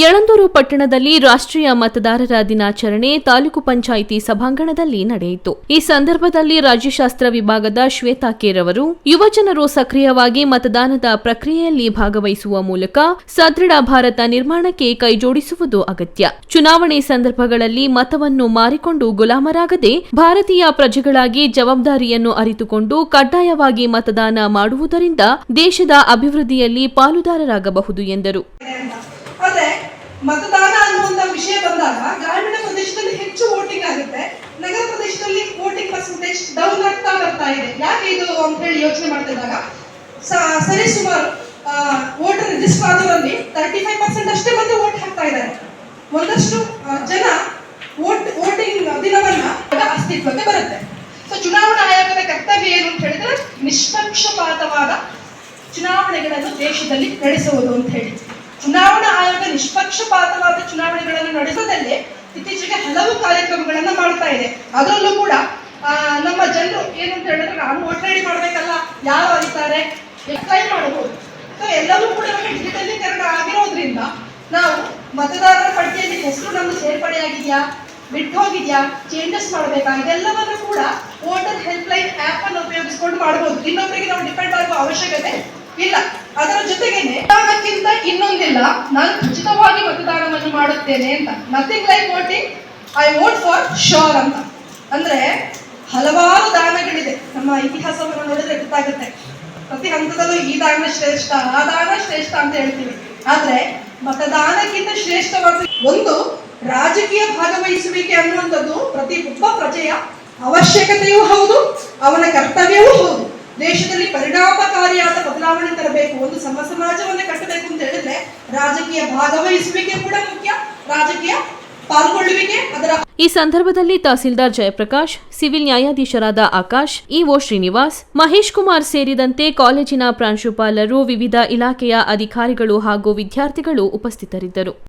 ಯಳಂದೂರು ಪಟ್ಟಣದಲ್ಲಿ ರಾಷ್ಟ್ರೀಯ ಮತದಾರರ ದಿನಾಚರಣೆ ತಾಲೂಕು ಪಂಚಾಯಿತಿ ಸಭಾಂಗಣದಲ್ಲಿ ನಡೆಯಿತು. ಈ ಸಂದರ್ಭದಲ್ಲಿ ರಾಜ್ಯಶಾಸ್ತ್ರ ವಿಭಾಗದ ಶ್ವೇತಾ ಕೇರ್ ಅವರು ಯುವಜನರು ಸಕ್ರಿಯವಾಗಿ ಮತದಾನದ ಪ್ರಕ್ರಿಯೆಯಲ್ಲಿ ಭಾಗವಹಿಸುವ ಮೂಲಕ ಸದೃಢ ಭಾರತ ನಿರ್ಮಾಣಕ್ಕೆ ಕೈಜೋಡಿಸುವುದು ಅಗತ್ಯ. ಚುನಾವಣೆ ಸಂದರ್ಭಗಳಲ್ಲಿ ಮತವನ್ನು ಮಾರಿಕೊಂಡು ಗುಲಾಮರಾಗದೆ ಭಾರತೀಯ ಪ್ರಜೆಗಳಾಗಿ ಜವಾಬ್ದಾರಿಯನ್ನು ಅರಿತುಕೊಂಡು ಕಡ್ಡಾಯವಾಗಿ ಮತದಾನ ಮಾಡುವುದರಿಂದ ದೇಶದ ಅಭಿವೃದ್ಧಿಯಲ್ಲಿ ಪಾಲುದಾರರಾಗಬಹುದು ಎಂದರು. ಮತದಾನ ಅನ್ನುವಂತ ವಿಷಯ ಬಂದಾಗ ಗ್ರಾಮೀಣ ಪ್ರದೇಶದಲ್ಲಿ ಹೆಚ್ಚು ವೋಟಿಂಗ್ ಆಗುತ್ತೆ. ನಗರ ಪ್ರದೇಶದಲ್ಲಿ ವೋಟಿಂಗ್ ಪರ್ಸೆಂಟೇಜ್ ಡೌನ್ ಆಗ್ತಾ ಬರ್ತಾ ಇದೆ. ಯಾಕೆ ಇದು ಅಂತ ಹೇಳಿ ಯೋಚನೆ ಮಾಡ್ತಿದ್ದಾಗ ಸರಿ ಸುಮಾರು ವೋಟರ್ ರಿಜಿಸ್ಟರ್ ಆದವರಲ್ಲಿ ತರ್ಟಿ ಫೈವ್ ಪರ್ಸೆಂಟ್ ಅಷ್ಟೇ ಮಂದಿ ವೋಟ್ ಹಾಕ್ತಾ ಇದ್ದಾರೆ. ಒಂದಷ್ಟು ಜನ ವೋಟ್ ವೋಟಿಂಗ್ ದಿನವನ್ನ ಅಸ್ತಿತ್ವಕ್ಕೆ ಬರುತ್ತೆ. ಸೊ ಚುನಾವಣಾ ಆಯೋಗದ ಕರ್ತವ್ಯ ಏನು ಅಂತ ಹೇಳಿದ್ರೆ ನಿಷ್ಪಕ್ಷಪಾತವಾದ ಚುನಾವಣೆಗಳನ್ನು ದೇಶದಲ್ಲಿ ನಡೆಸುವುದು ಅಂತ ಹೇಳಿ. ಚುನಾವಣಾ ನಿಷ್ಪಕ್ಷಪಾತವಾದ ಚುನಾವಣೆಗಳನ್ನು ನಡೆಸೋದಲ್ಲೇ ಇತ್ತೀಚೆಗೆ ಹಲವು ಕಾರ್ಯಕ್ರಮಗಳನ್ನ ಮಾಡ್ತಾ ಇದೆ. ಅದರಲ್ಲೂ ಕೂಡ ನಮ್ಮ ಜನರು ಏನು ಅಂತ ಹೇಳಿದ್ರೆ ನಾನು ಓಟ್ ರೆಡಿ ಮಾಡ್ಬೇಕಲ್ಲ, ಯಾರು ಅರಿತಾರೆ ಟ್ರೈ ಮಾಡಬಹುದು. ಸೊ ಎಲ್ಲವೂ ಕೂಡ ನಮಗೆ ಡಿಜಿಟಲೀಕರಣ ಆಗಿರೋದ್ರಿಂದ ನಾವು ಮತದಾರರ ಪಟ್ಟಿಯಲ್ಲಿ ಹೆಸರು ನಮ್ಮ ಸೇರ್ಪಡೆಯಾಗಿದೆಯಾ ಬಿಟ್ಟು ಹೋಗಿದ್ಯಾ ಚೇಂಜಸ್ ಮಾಡಬೇಕಾ, ಇದೆಲ್ಲವನ್ನು ಕೂಡ ವೋಟರ್ ಹೆಲ್ಪ್ ಲೈನ್ ಆಪ್ ಅನ್ನು ಉಪಯೋಗಿಸಿಕೊಂಡು ಮಾಡಬಹುದು ಇನ್ನೊಬ್ಬರಿಗೆ ನಾವು ಡಿಪೆಂಡ್ ಆಗುವ ಅವಶ್ಯಕತೆ ಇಲ್ಲ. ಅದರ ಜೊತೆಗೆ ಮತದಾನಕ್ಕಿಂತ ಇನ್ನೊಂದಿಲ್ಲ. ನಾನು ಖಚಿತವಾಗಿ ಮತದಾನವನ್ನು ಮಾಡುತ್ತೇನೆ ಅಂತ. Nothing like voting I vote for sure ಅಂತ. ಅಂದ್ರೆ ಹಲವಾರು ದಾನಗಳಿದೆ. ನಮ್ಮ ಇತಿಹಾಸವನ್ನು ನೋಡಿದ್ರೆ ಗೊತ್ತಾಗುತ್ತೆ. ಪ್ರತಿ ಹಂತದಲ್ಲೂ ಈ ದಾನ ಶ್ರೇಷ್ಠ, ಆ ದಾನ ಶ್ರೇಷ್ಠ ಅಂತ ಹೇಳ್ತೀವಿ. ಆದ್ರೆ ಮತದಾನಕ್ಕಿಂತ ಶ್ರೇಷ್ಠವಾದ ಒಂದು ರಾಜಕೀಯ ಭಾಗವಹಿಸುವಿಕೆ ಅನ್ನುವಂಥದ್ದು ಪ್ರತಿ ಒಬ್ಬ ಪ್ರಜೆಯ ಅವಶ್ಯಕತೆಯೂ ಹೌದು, ಅವನ ಕರ್ತವ್ಯವೂ ಹೌದು. ದೇಶದಲ್ಲಿ ಪರಿಣಾಮಕಾರಿಯಾದ ಬದಲಾವಣೆ ತರಬೇಕು. ಒಂದು ಸಮ ಸಮಾಜವನ್ನ ಕಟ್ಟಬೇಕು ಅಂತ ಹೇಳಿದ್ರೆ ರಾಜಕೀಯ ಭಾಗವಹಿಸುವಿಕೆ ಕೂಡ ಮುಖ್ಯ. ರಾಜಕೀಯ ಪಾಲ್ಗೊಳ್ಳುವಿಕೆ ಅದರ ಈ ಸಂದರ್ಭದಲ್ಲಿ ತಹಸೀಲ್ದಾರ್ ಜಯಪ್ರಕಾಶ್, ಸಿವಿಲ್ ನ್ಯಾಯಾಧೀಶರಾದ ಆಕಾಶ್, ಇಒ ಶ್ರೀನಿವಾಸ್, ಮಹೇಶ್ ಕುಮಾರ್ ಸೇರಿದಂತೆ ಕಾಲೇಜಿನ ಪ್ರಾಂಶುಪಾಲರು ವಿವಿಧ ಇಲಾಖೆಯ ಅಧಿಕಾರಿಗಳು ಹಾಗೂ ವಿದ್ಯಾರ್ಥಿಗಳು ಉಪಸ್ಥಿತರಿದ್ದರು.